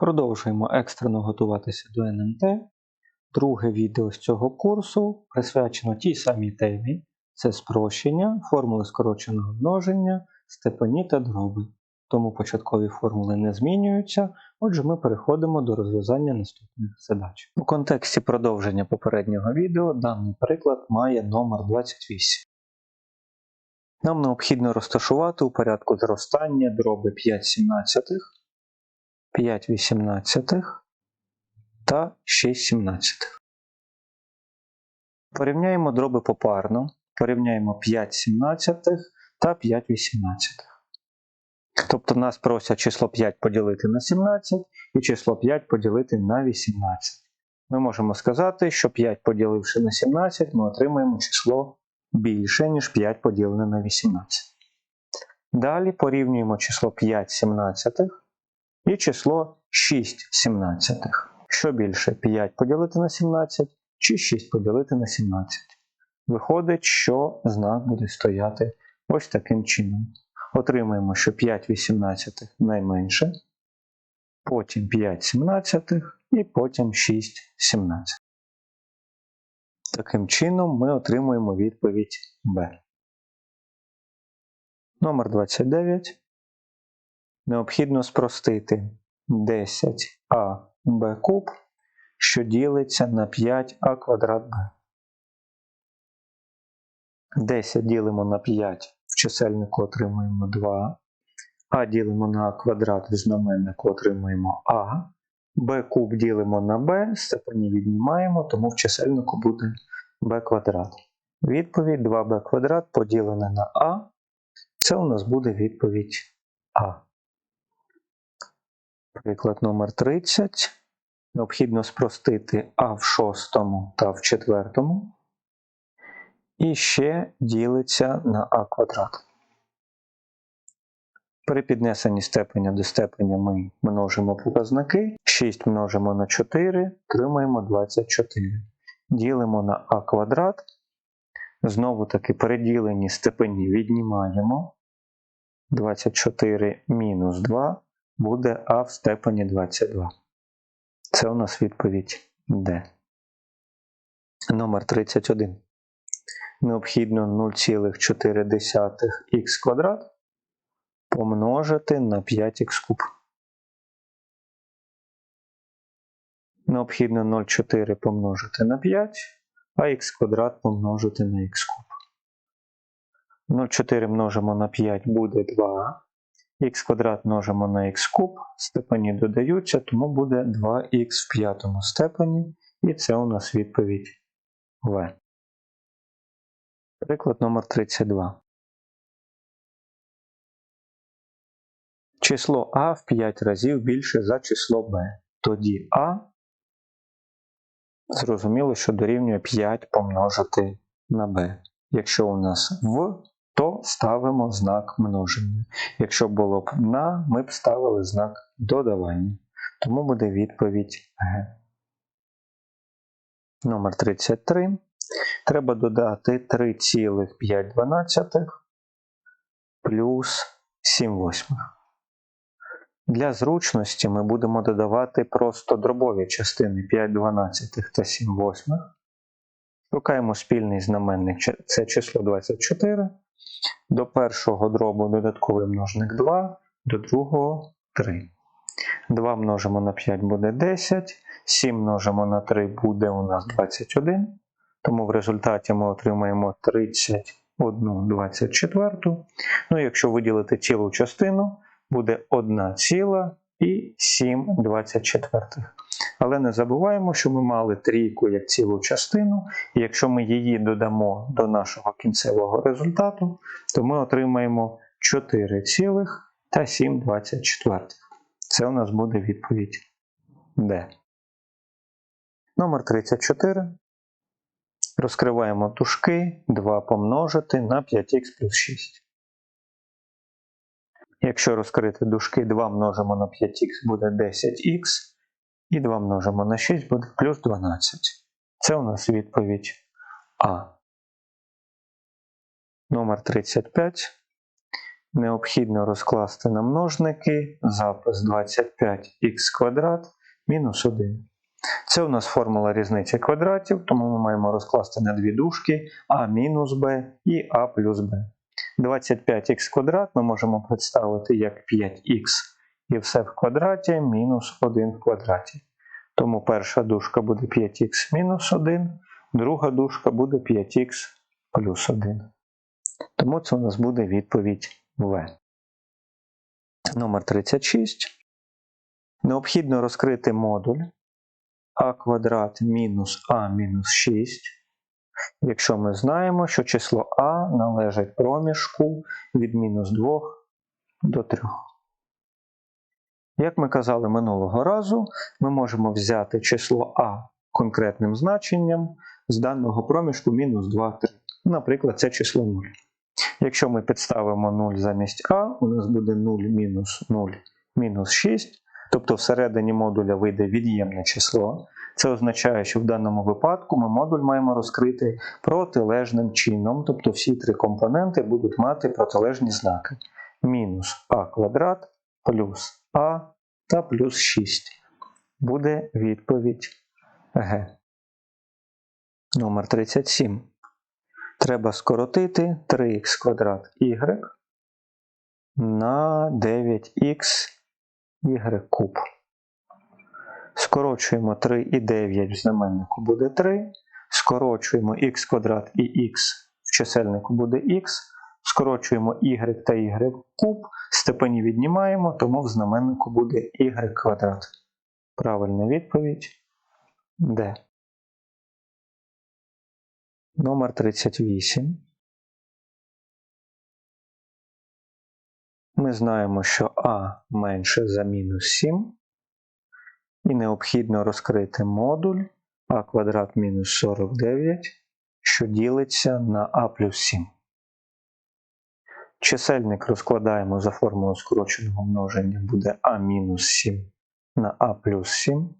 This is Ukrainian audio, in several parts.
Продовжуємо екстрено готуватися до НМТ. Друге відео з цього курсу присвячено тій самій темі. Це спрощення, формули скороченого множення, степені та дроби. Тому початкові формули не змінюються, отже ми переходимо до розв'язання наступних задач. У контексті продовження попереднього відео даний приклад має номер 28. Нам необхідно розташувати у порядку зростання дроби 5 сімнадцятих, 5 вісімнадцятих та 6 сімнадцятих. Порівняємо дроби попарно. Порівняємо 5 сімнадцятих та 5 вісімнадцятих. Тобто нас просять число 5 поділити на 17 і число 5 поділити на 18. Ми можемо сказати, що 5 поділивши на 17, ми отримаємо число більше, ніж 5 поділене на 18. Далі порівнюємо число 5 сімнадцятих і число 6 сімнадцятих. Що більше 5 поділити на 17 чи 6 поділити на 17. Виходить, що знак буде стояти ось таким чином. Отримаємо, що 5 18 найменше, потім 5 17 і потім 6 17. Таким чином ми отримуємо відповідь Б. Номер 29. Необхідно спростити 10аб куб, що ділиться на 5а квадрат b. 10 ділимо на 5, в чисельнику отримуємо 2. А ділимо на а квадрат в знаменнику отримуємо А. Б куб ділимо на b, степені віднімаємо, тому в чисельнику буде b квадрат. Відповідь 2b квадрат поділене на А. Це у нас буде відповідь А. Приклад номер 30. Необхідно спростити А в шостому та в четвертому. І ще ділиться на А квадрат. При піднесенні степеня до степеня ми множимо показники. 6 множимо на 4, отримаємо 24. Ділимо на А квадрат. Знову таки переділені степені віднімаємо. 24 мінус 2 буде А в степені 22. Це у нас відповідь Д. Номер 31. Необхідно 0,4х квадрат помножити на 5х куб. Необхідно 0,4 помножити на 5, а х квадрат помножити на х куб. 0,4 множимо на 5 буде 2. Х квадрат множимо на х куб, степені додаються, тому буде 2х в п'ятому степені, і це у нас відповідь В. Приклад номер 32. Число А в 5 разів більше за число Б. Тоді А зрозуміло, що дорівнює 5 помножити на b. Якщо у нас в, то ставимо знак множення. Якщо було б на, ми б ставили знак додавання. Тому буде відповідь Г. Номер 33. Треба додати 3,5 плюс 7 восьмих. Для зручності ми будемо додавати просто дробові частини 5 дванадцятих та 7 восьмих. Шукаємо спільний знаменник, це число 24. До першого дробу додатковий множник 2, до другого 3. 2 множимо на 5 буде 10, 7 множимо на 3 буде у нас 21. Тому в результаті ми отримаємо 31 24. Ну, якщо виділити цілу частину, буде 1,724. Але не забуваємо, що ми мали трійку як цілу частину, і якщо ми її додамо до нашого кінцевого результату, то ми отримаємо 4,724. Це у нас буде відповідь D. Номер 34. Розкриваємо дужки 2 помножити на 5х плюс 6. Якщо розкрити дужки 2 множимо на 5х буде 10х, і 2 множимо на 6 буде плюс 12. Це у нас відповідь А. Номер 35. Необхідно розкласти на множники запис 25х квадрат мінус 1. Це у нас формула різниці квадратів, тому ми маємо розкласти на дві дужки а мінус b і а плюс b. 25х квадрат ми можемо представити як 5х і все в квадраті мінус 1 в квадраті. Тому перша дужка буде 5х мінус 1, друга дужка буде 5х плюс 1. Тому це у нас буде відповідь В. Номер 36. Необхідно розкрити модуль а квадрат мінус а мінус 6. Якщо ми знаємо, що число а належить проміжку від мінус 2 до 3. Як ми казали минулого разу, ми можемо взяти число а конкретним значенням з даного проміжку мінус 2, 3. Наприклад, це число 0. Якщо ми підставимо 0 замість а, у нас буде 0 мінус 0 мінус 6, тобто всередині модуля вийде від'ємне число. Це означає, що в даному випадку ми модуль маємо розкрити протилежним чином, тобто всі три компоненти будуть мати протилежні знаки. Мінус а квадрат плюс а та плюс 6. Буде відповідь Г. Номер 37. Треба скоротити 3х квадрат y на 9х y куб. Скорочуємо 3 і 9 в знаменнику буде 3. Скорочуємо х квадрат і х в чисельнику буде х. Скорочуємо y та y куб. Степені віднімаємо, тому в знаменнику буде y квадрат. Правильна відповідь Д. Номер 38. Ми знаємо, що А менше за мінус 7. І необхідно розкрити модуль а квадрат мінус 49, що ділиться на а плюс 7. Чисельник розкладаємо за формулою скороченого множення буде а мінус 7 на а плюс 7.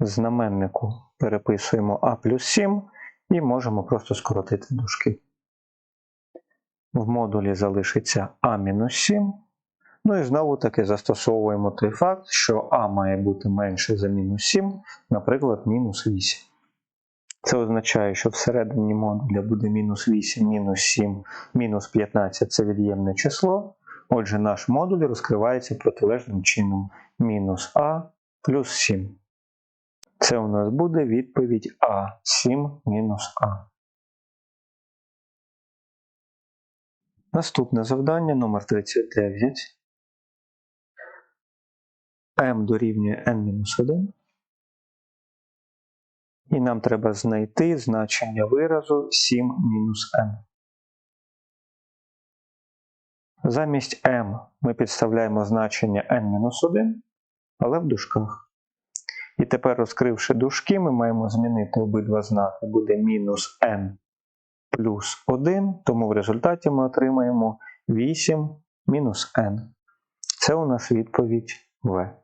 Знаменнику переписуємо а плюс 7 і можемо просто скоротити дужки. В модулі залишиться а мінус 7. Ну і знову таки застосовуємо той факт, що а має бути менше за мінус 7, наприклад, мінус 8. Це означає, що всередині модуля буде мінус 8, мінус 7, мінус 15 це від'ємне число. Отже, наш модуль розкривається протилежним чином мінус а плюс 7. Це у нас буде відповідь А 7 мінус А. Наступне завдання номер 39. m дорівнює n-1. І нам треба знайти значення виразу 7 мінус n. Замість m ми підставляємо значення n-1, але в дужках. І тепер, розкривши дужки, ми маємо змінити обидва знаки. Буде мінус n плюс 1, тому в результаті ми отримаємо 8 мінус n. Це у нас відповідь В.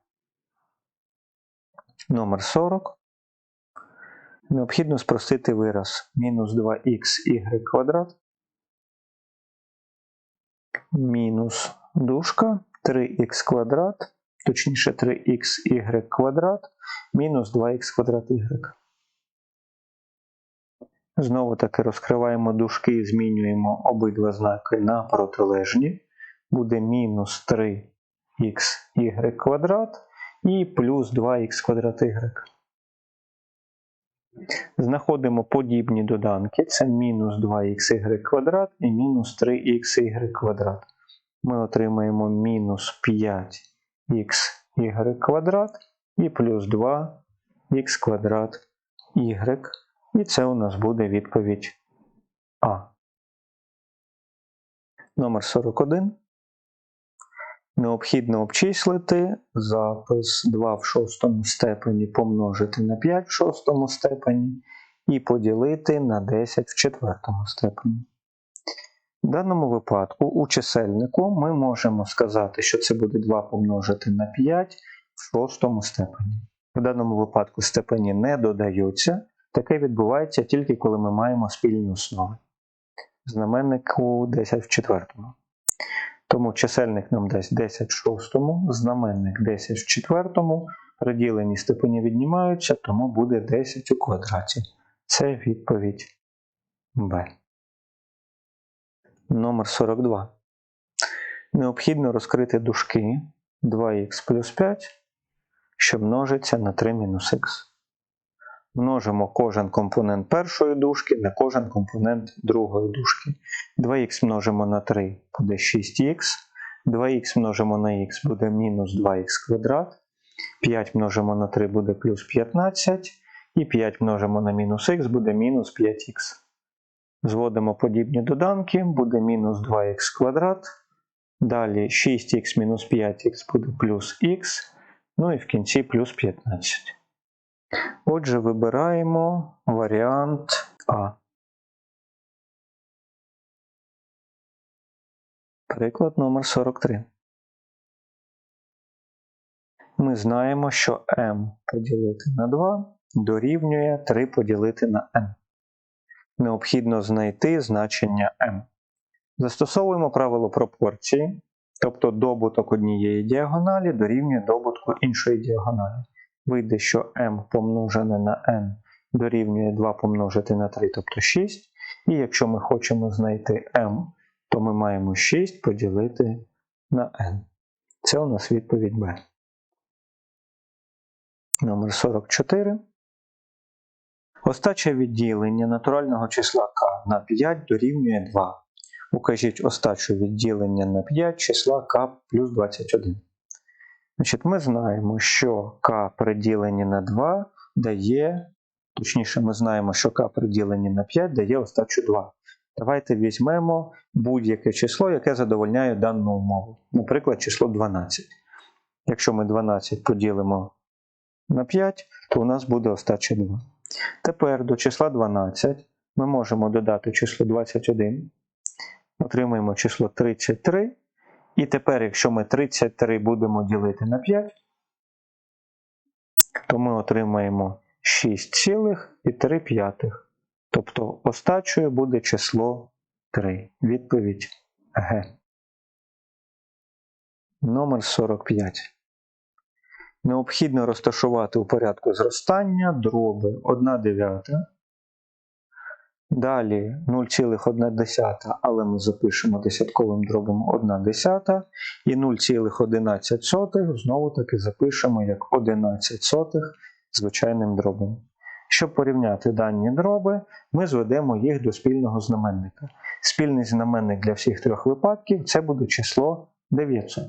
Номер 40. Необхідно спростити вираз мінус 2х квадрат мінус дужка 3х квадрат, точніше 3х квадрат мінус 2х квадрат y. Знову таки розкриваємо дужки і змінюємо обидва знаки на протилежні. Буде мінус 3х квадрат і плюс 2х квадрат y. Знаходимо подібні доданки. Це мінус 2х квадрат і мінус 3х квадрат. Ми отримаємо мінус 5х квадрат і плюс 2х квадрат y. І це у нас буде відповідь А. Номер 41. Необхідно обчислити запис 2 в шостому степені помножити на 5 в шостому степені і поділити на 10 в четвертому степені. В даному випадку у чисельнику ми можемо сказати, що це буде 2 помножити на 5 в шостому степені. В даному випадку степені не додаються. Таке відбувається тільки коли ми маємо спільні основи. знаменнику 10 в четвертому. Тому чисельник нам дасть 10 в шостому, знаменник 10 в четвертому, розділені степені віднімаються, тому буде 10 у квадраті. Це відповідь Б. Номер 42. Необхідно розкрити дужки 2х плюс 5, що множиться на 3 мінус х. Множимо кожен компонент першої дужки на кожен компонент другої дужки. 2х множимо на 3 буде 6х, 2х множимо на х буде мінус 2х квадрат, 5 множимо на 3 буде плюс 15, і 5 множимо на мінус х буде мінус 5х. Зводимо подібні доданки, буде мінус 2х квадрат. Далі 6х мінус 5х буде плюс х, ну і в кінці плюс 15. Отже, вибираємо варіант А. Приклад номер 43. Ми знаємо, що m поділити на 2 дорівнює 3 поділити на n. Необхідно знайти значення m. Застосовуємо правило пропорції, тобто добуток однієї діагоналі дорівнює добутку іншої діагоналі. Вийде, що m помножене на n дорівнює 2 помножити на 3, тобто 6. І якщо ми хочемо знайти m, то ми маємо 6 поділити на n. Це у нас відповідь B. Номер 44. Остача відділення натурального числа k на 5 дорівнює 2. Укажіть остачу відділення на 5 числа k плюс 21. Значить, Ми знаємо, що k при діленні на 2 дає, точніше, ми знаємо, що k при діленні на 5 дає остачу 2. Давайте візьмемо будь-яке число, яке задовольняє дану умову. Наприклад, число 12. Якщо ми 12 поділимо на 5, то у нас буде остача 2. Тепер до числа 12 ми можемо додати число 21, отримаємо число 33. І тепер, якщо ми 33 будемо ділити на 5, то ми отримаємо 6,3. Тобто остачою буде число 3. Відповідь Г. Номер 45. Необхідно розташувати у порядку зростання дроби 1 дев'ята. Далі 0,1, але ми запишемо десятковим дробом 1 десята. І 0,11 знову таки запишемо як 11 сотих звичайним дробом. Щоб порівняти дані дроби, ми зведемо їх до спільного знаменника. Спільний знаменник для всіх трьох випадків це буде число 900.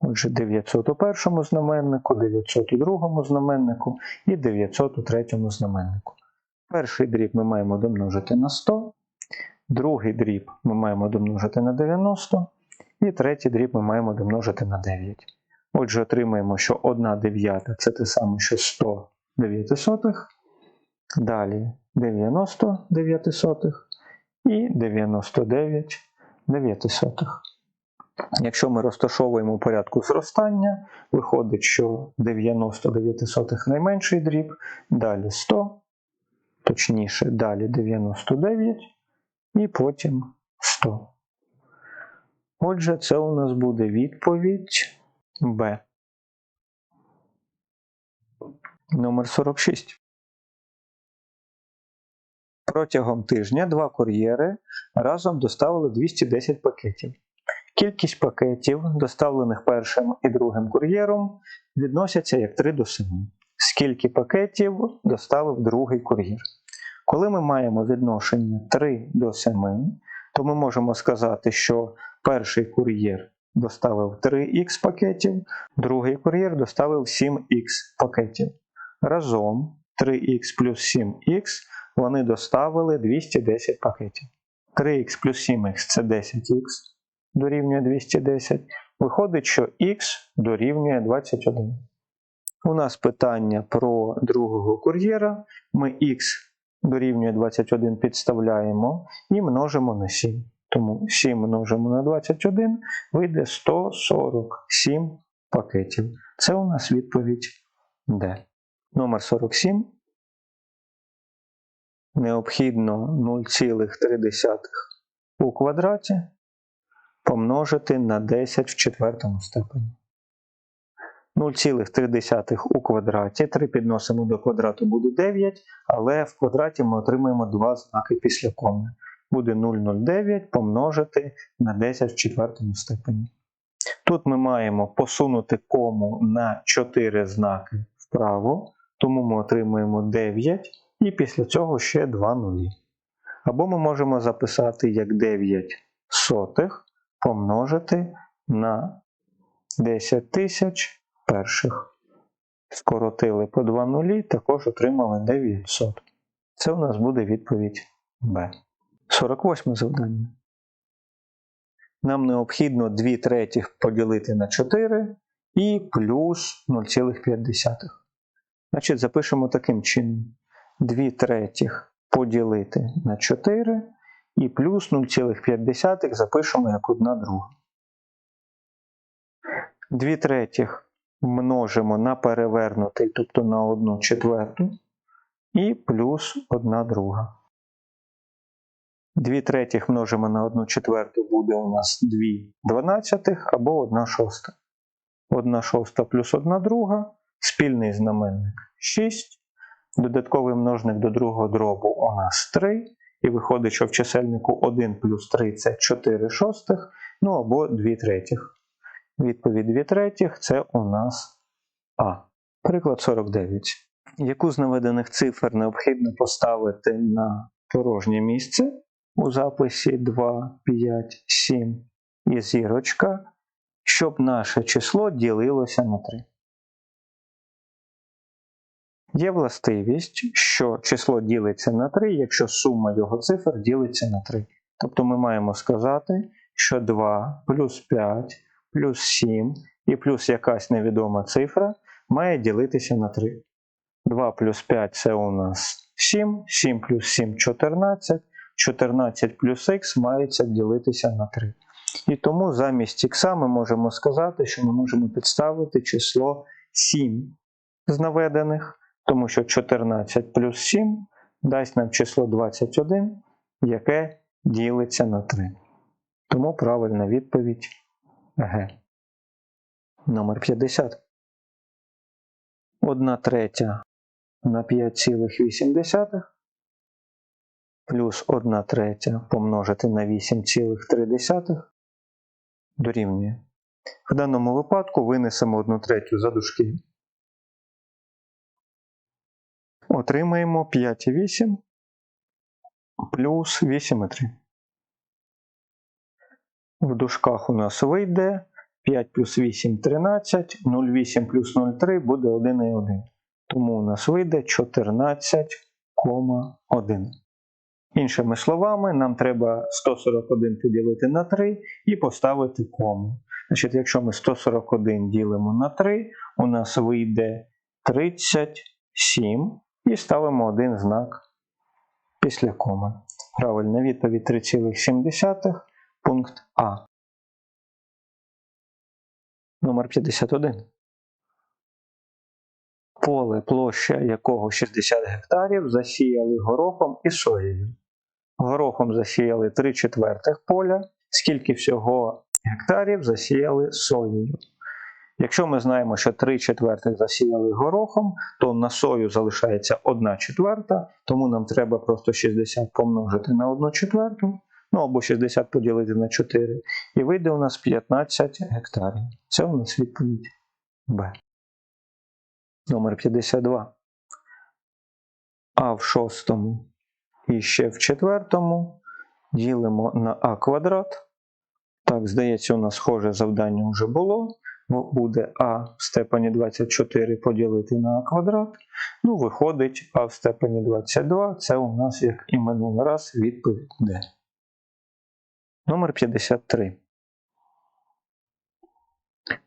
Отже, 900 у першому знаменнику, 900 у другому знаменнику і 900 у третьому знаменнику. Перший дріб ми маємо домножити на 100, другий дріб ми маємо домножити на 90, і третій дріб ми маємо домножити на 9. Отже, отримаємо, що 1 дев'ята це те саме, що 100 дев'ятисотих, далі 90 дев'ятисотих і 99 дев'ятисотих. Якщо ми розташовуємо у порядку зростання, виходить, що 99 сотих найменший дріб, далі 100, точніше, далі 99 і потім 100. Отже, це у нас буде відповідь Б. Номер 46. Протягом тижня два кур'єри разом доставили 210 пакетів. Кількість пакетів, доставлених першим і другим кур'єром, відносяться як 3 до 7. Скільки пакетів доставив другий кур'єр? Коли ми маємо відношення 3 до 7, то ми можемо сказати, що перший кур'єр доставив 3х пакетів, другий кур'єр доставив 7х пакетів. Разом 3х плюс 7х вони доставили 210 пакетів. 3х плюс 7х це 10х дорівнює 210. Виходить, що х дорівнює 21. У нас питання про другого кур'єра. Ми х дорівнює 21 підставляємо і множимо на 7. Тому 7 множимо на 21 вийде 147 пакетів. Це у нас відповідь D. Номер 47. необхідно 0,3 у квадраті помножити на 10 в четвертому степені. 0,3 у квадраті. 3 підносимо до квадрату буде 9, але в квадраті ми отримаємо два знаки після коми. Буде 0,09 помножити на 10 в четвертому степені. Тут ми маємо посунути кому на 4 знаки вправо, тому ми отримуємо 9 і після цього ще 2 нулі. Або ми можемо записати як 9 сотих помножити на 10 тисяч перших. Скоротили по 2 нулі, також отримали 900. Це у нас буде відповідь Б. 48 завдання. Нам необхідно 2 третіх поділити на 4 і плюс 0,5. Значить, запишемо таким чином. 2 третіх поділити на 4 і плюс 0,5 запишемо як 1 друга. 2 третіх множимо на перевернутий, тобто на 1 четверту, і плюс 1 друга. 2 третіх множимо на 1 четверту буде у нас 2 дванадцятих або 1 шоста. 1 шоста плюс 1 друга, спільний знаменник 6, додатковий множник до другого дробу у нас 3, і виходить, що в чисельнику 1 плюс 3 це 4 шостих, ну або 2 третіх. Відповідь 2 третіх це у нас А. Приклад 49. Яку з наведених цифр необхідно поставити на порожнє місце у записі 2, 5, 7 і зірочка, щоб наше число ділилося на 3? Є властивість, що число ділиться на 3, якщо сума його цифр ділиться на 3. Тобто ми маємо сказати, що 2 плюс 5 плюс 7 і плюс якась невідома цифра має ділитися на 3. 2 плюс 5 це у нас 7, 7 плюс 7 14, 14 плюс х мається ділитися на 3. І тому замість х ми можемо сказати, що ми можемо підставити число 7 з наведених, тому що 14 плюс 7 дасть нам число 21, яке ділиться на 3. Тому правильна відповідь Г. Номер 50. 1 третя на 5,8 плюс 1 третя помножити на 8,3 дорівнює. В даному випадку винесемо 1 третю за дужки. Отримаємо 5,8 плюс 8,3. В дужках у нас вийде 5 плюс 8 13, 0,8 плюс 0,3 буде 1,1. Тому у нас вийде 14,1. Іншими словами, нам треба 141 поділити на 3 і поставити кому. Значить, Якщо ми 141 ділимо на 3, у нас вийде 37 і ставимо один знак після коми. Правильна відповідь 3,7 пункт А. Номер 51. Поле, площа якого 60 гектарів засіяли горохом і соєю. Горохом засіяли 3 четвертих поля, скільки всього гектарів засіяли соєю. Якщо ми знаємо, що 3 четвертих засіяли горохом, то на сою залишається 1 четверта, тому нам треба просто 60 помножити на 1 четверту, ну або 60 поділити на 4, і вийде у нас 15 гектарів. Це у нас відповідь Б. Номер 52. А в шостому і ще в четвертому ділимо на А квадрат. Так, здається, у нас схоже завдання вже було. Буде А в степені 24 поділити на А квадрат. Ну, виходить, А в степені 22 це у нас, як і минулий раз, відповідь Д. Номер 53.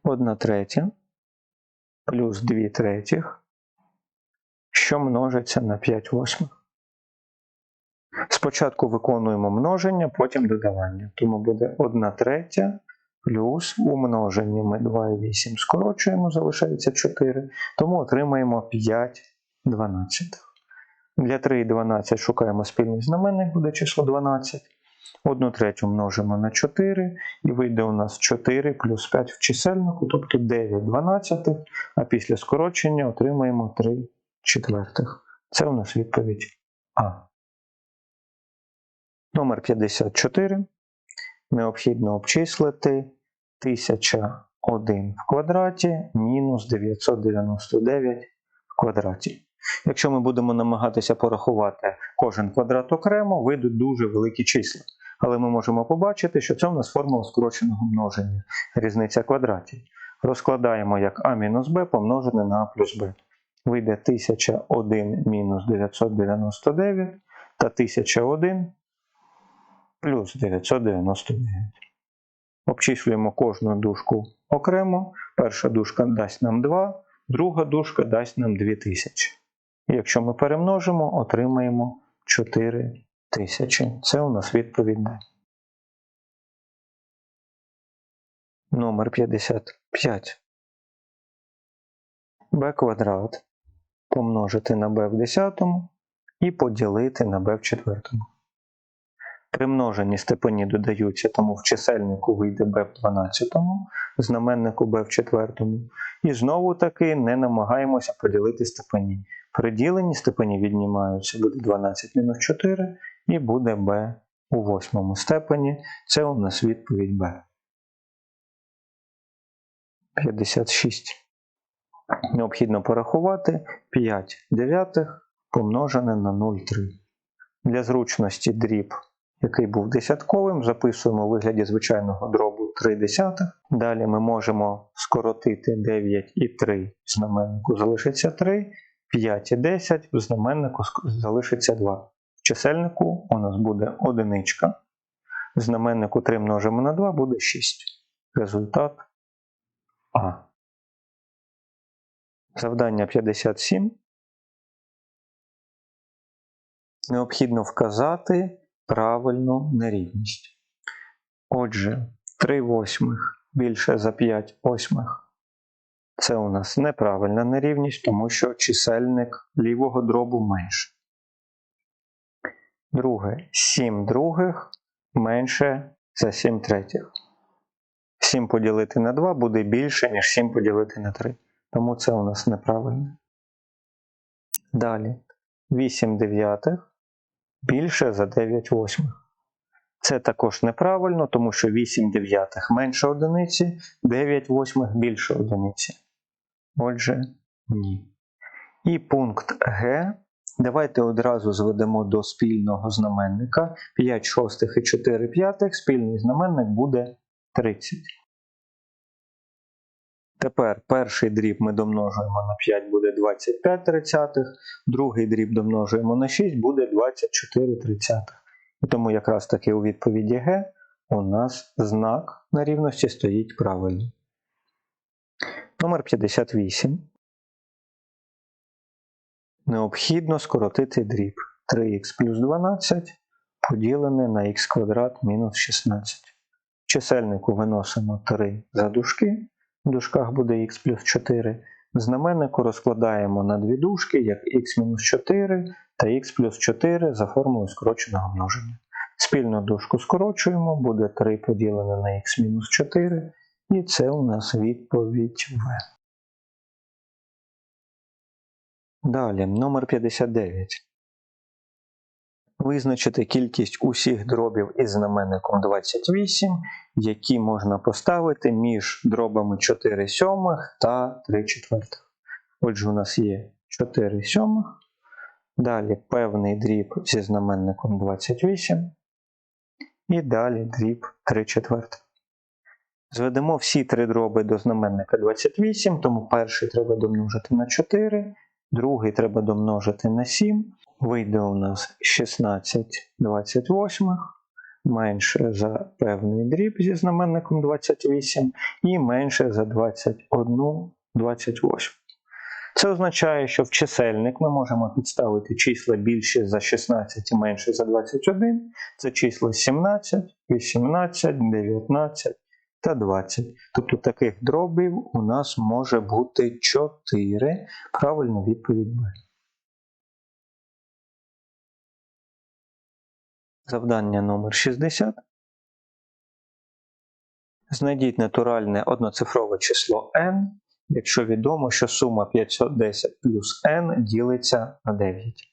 1 третя плюс 2 третіх, що множиться на 5 восьмих. Спочатку виконуємо множення, потім додавання. Тому буде 1 третя плюс умноження ми 2,8 скорочуємо, залишається 4, тому отримаємо 5 дванадцятих. Для 3 і 12 шукаємо спільний знаменник, буде число 12. 1 третю множимо на 4 і вийде у нас 4 плюс 5 в чисельнику, тобто 9 дванадцятих, а після скорочення отримаємо 3 четвертих. Це у нас відповідь А. Номер 54. Необхідно обчислити 1001 в квадраті мінус 999 в квадраті. Якщо ми будемо намагатися порахувати кожен квадрат окремо, вийдуть дуже великі числа. Але ми можемо побачити, що це у нас формула скороченого множення, різниця квадратів. Розкладаємо як а мінус b помножене на а плюс b. Вийде 1001 мінус 999 та 1001 плюс 999. Обчислюємо кожну дужку окремо. Перша дужка дасть нам 2, друга дужка дасть нам 2000. Якщо ми перемножимо, отримаємо 4000. Це у нас відповідь Д. Номер 55. b квадрат помножити на b в десятому і поділити на b в четвертому. При множенні степені додаються, тому в чисельнику вийде b в 12, в знаменнику b в 4. І знову таки не намагаємося поділити степені. При діленні степені віднімаються, буде 12 мінус 4 і буде b у восьмому степені. Це у нас відповідь b. 56. Необхідно порахувати 5 дев'ятих помножене на 0,3. Для зручності дріб який був десятковим, записуємо у вигляді звичайного дробу 3 десятих. Далі ми можемо скоротити 9 і 3 знаменнику залишиться 3, 5 і 10 в знаменнику залишиться 2. В чисельнику у нас буде одиничка. В знаменнику 3 множимо на 2 буде 6. Результат А. Завдання 57. Необхідно вказати правильну нерівність. Отже, 3 восьмих більше за 5 восьмих. Це у нас неправильна нерівність, тому що чисельник лівого дробу менше. Друге, 7 других менше за 7 третіх. 7 поділити на 2 буде більше, ніж 7 поділити на 3. Тому це у нас неправильне. Далі 8 дев'ятих більше за 9 восьмих. Це також неправильно, тому що 8 дев'ятих менше одиниці, 9 восьмих більше одиниці. Отже, ні. І пункт Г. Давайте одразу зведемо до спільного знаменника 5 шостих і 4 п'ятих. Спільний знаменник буде 30. Тепер перший дріб ми домножуємо на 5, буде 25 тридцятих, другий дріб домножуємо на 6, буде 24 тридцятих. І тому якраз таки у відповіді Г у нас знак на рівності стоїть правильно. Номер 58. Необхідно скоротити дріб 3х плюс 12 поділене на х квадрат мінус 16. В чисельнику виносимо 3 за дужки в дужках буде х плюс 4. В знаменнику розкладаємо на дві дужки, як х-4 та х плюс 4 за формулою скороченого множення. Спільну дужку скорочуємо, буде 3 поділене на х-4, і це у нас відповідь В. Далі, номер 59. Визначити кількість усіх дробів із знаменником 28, які можна поставити між дробами 4 сьомих та 3 четвертих. Отже, у нас є 4 сьомих. Далі певний дріб зі знаменником 28. І далі дріб 3 четвертих. Зведемо всі три дроби до знаменника 28, тому перший треба домножити на 4, другий треба домножити на 7. Вийде у нас 16 28 менше за певний дріб зі знаменником 28 і менше за 21 28. Це означає, що в чисельник ми можемо підставити числа більше за 16 і менше за 21. Це числа 17, 18, 19 та 20. Тобто таких дробів у нас може бути 4. Правильна відповідь Б. Завдання номер 60. Знайдіть натуральне одноцифрове число n, якщо відомо, що сума 510 плюс n ділиться на 9.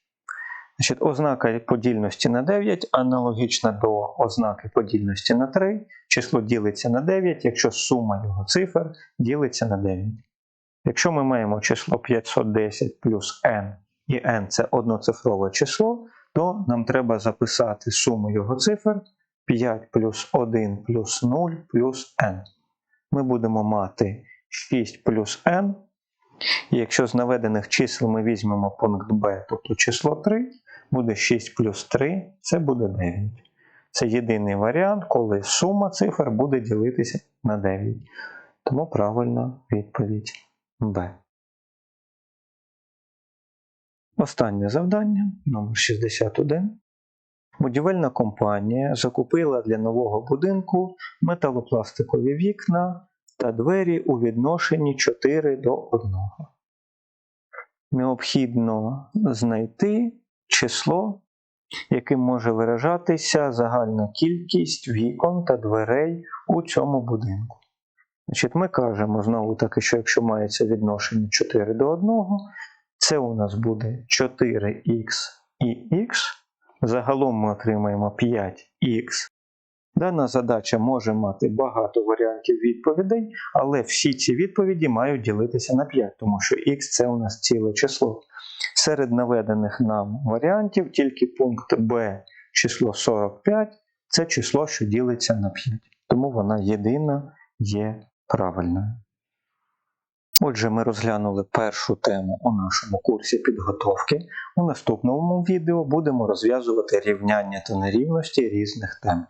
Значить, ознака подільності на 9 аналогічна до ознаки подільності на 3. Число ділиться на 9, якщо сума його цифр ділиться на 9. Якщо ми маємо число 510 плюс n і n це одноцифрове число, то нам треба записати суму його цифр 5 плюс 1 плюс 0 плюс n. Ми будемо мати 6 плюс n. І якщо з наведених чисел ми візьмемо пункт b, тобто число 3, буде 6 плюс 3, це буде 9. Це єдиний варіант, коли сума цифр буде ділитися на 9. Тому правильна відповідь B. Останнє завдання номер 61. Будівельна компанія закупила для нового будинку металопластикові вікна та двері у відношенні 4 до 1. Необхідно знайти число, яким може виражатися загальна кількість вікон та дверей у цьому будинку. Значить, Ми кажемо знову таки, що якщо мається відношення 4 до 1, це у нас буде 4х і х. Загалом ми отримаємо 5х. Дана задача може мати багато варіантів відповідей, але всі ці відповіді мають ділитися на 5, тому що х це у нас ціле число. Серед наведених нам варіантів тільки пункт b число 45 це число, що ділиться на 5. Тому вона єдина є правильною. Отже, ми розглянули першу тему у нашому курсі підготовки. У наступному відео будемо розв'язувати рівняння та нерівності різних тем.